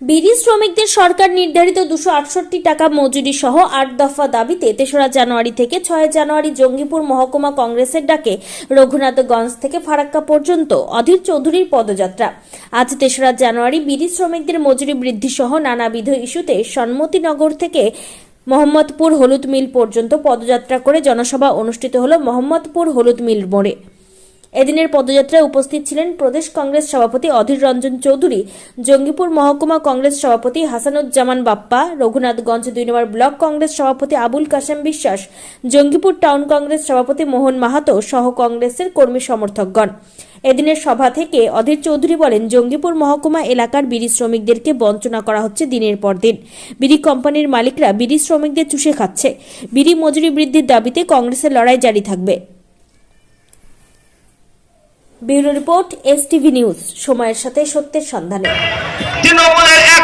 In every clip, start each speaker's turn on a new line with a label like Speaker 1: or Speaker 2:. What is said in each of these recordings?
Speaker 1: বিড়ি শ্রমিকদের সরকার নির্ধারিত দুশো আটষট্টি টাকা মজুরি সহ আট দফা দাবিতে তেসরা জানুয়ারি থেকে ছয় জানুয়ারি জঙ্গিপুর মহকুমা কংগ্রেসের ডাকে রঘুনাথগঞ্জ থেকে ফারাক্কা পর্যন্ত অধীর চৌধুরীর পদযাত্রা। আজ তেসরা জানুয়ারি বিড়ি শ্রমিকদের মজুরি বৃদ্ধি সহ নানাবিধ ইস্যুতে সন্মতিনগর থেকে মোহাম্মদপুর হলুদ মিল পর্যন্ত পদযাত্রা করে জনসভা অনুষ্ঠিত হল মোহাম্মদপুর হলুদ মিল মোড়ে। এদিনের পদযাত্রায় উপস্থিত ছিলেন প্রদেশ কংগ্রেস সভাপতি অধীর রঞ্জন চৌধুরী, জঙ্গিপুর মহকুমা কংগ্রেস সভাপতি হাসানুজ্জামান বাপ্পা, রঘুনাথগঞ্জ দুই নম্বর ব্লক কংগ্রেস সভাপতি আবুল কাশেম বিশ্বাস, জঙ্গিপুর টাউন কংগ্রেস সভাপতি মোহন মাহাতো সহ কংগ্রেসের কর্মী সমর্থকগণ। এদিনের সভা থেকে অধীর চৌধুরী বলেন, জঙ্গিপুর মহকুমা এলাকার বিড়ি শ্রমিকদেরকে বঞ্চনা করা হচ্ছে দিনের পর দিন। বিড়ি কোম্পানির মালিকরা বিড়ি শ্রমিকদের চুষে খাচ্ছে। বিড়ি মজুরি বৃদ্ধির দাবিতে কংগ্রেসের লড়াই জারি থাকবে। Bureau report S TV news সময়ের সাথে সত্যের সন্ধানে।
Speaker 2: তৃণমূলের এক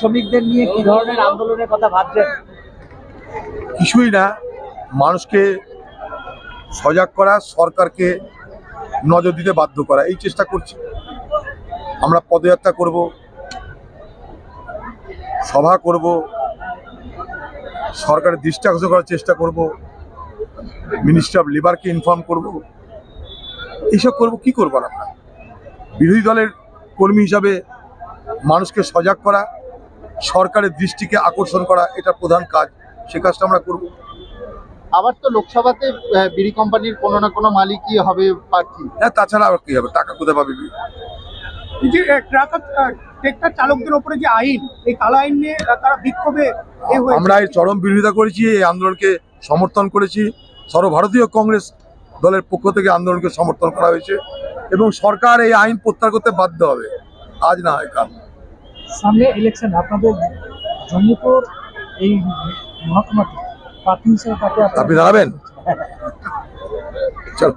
Speaker 3: শ্রমিকদের নিয়ে কি ধরনের আন্দোলনের
Speaker 4: কিছুই না। মানুষকে সজাগ করা, সরকারকে নজর দিতে বাধ্য করা, এই চেষ্টা করছি। আমরা পদযাত্রা করব, সভা করব, সরকারের দৃষ্টি আকর্ষণ করার চেষ্টা করব মিনিস্টার অফ লেবারকে ইনফর্ম করব। এইসব করব, কি করব আমরা? বিরোধী দলের কর্মী হিসাবে মানুষকে সজাগ করা সরকারের দৃষ্টিকে আকর্ষণ করা এটা প্রধান কাজ। সে কাজটা আমরা করব।
Speaker 5: আবার তো লোকসভাতে বিড়ি কোম্পানির কোনো না কোনো মালিকই হবে প্রার্থী।
Speaker 4: হ্যাঁ তাছাড়া আর কি হবে? টাকা কোথায় পাবে
Speaker 6: এই যে ট্রেক্টর চালকদের ওপরে যে আইন এই কালো আইন নিয়ে তারা বিক্ষোভে
Speaker 4: আমরা এই চরম বিরোধিতা করেছি এই আন্দোলনকে সমর্থন করেছি। সর্বভারতীয় কংগ্রেস দলের পক্ষ থেকে আন্দোলনকে সমর্থন করা হয়েছে। এবং সরকার এই আইন প্রত্যাহার করতে বাধ্য হবে। আজ না হয় কাল।
Speaker 6: সামনে ইলেকশন আপনাদের জঙ্গিপুর এই মহকুমাতে প্রার্থী হিসেবে তাকে
Speaker 4: আপনি দাঁড়াবেন চল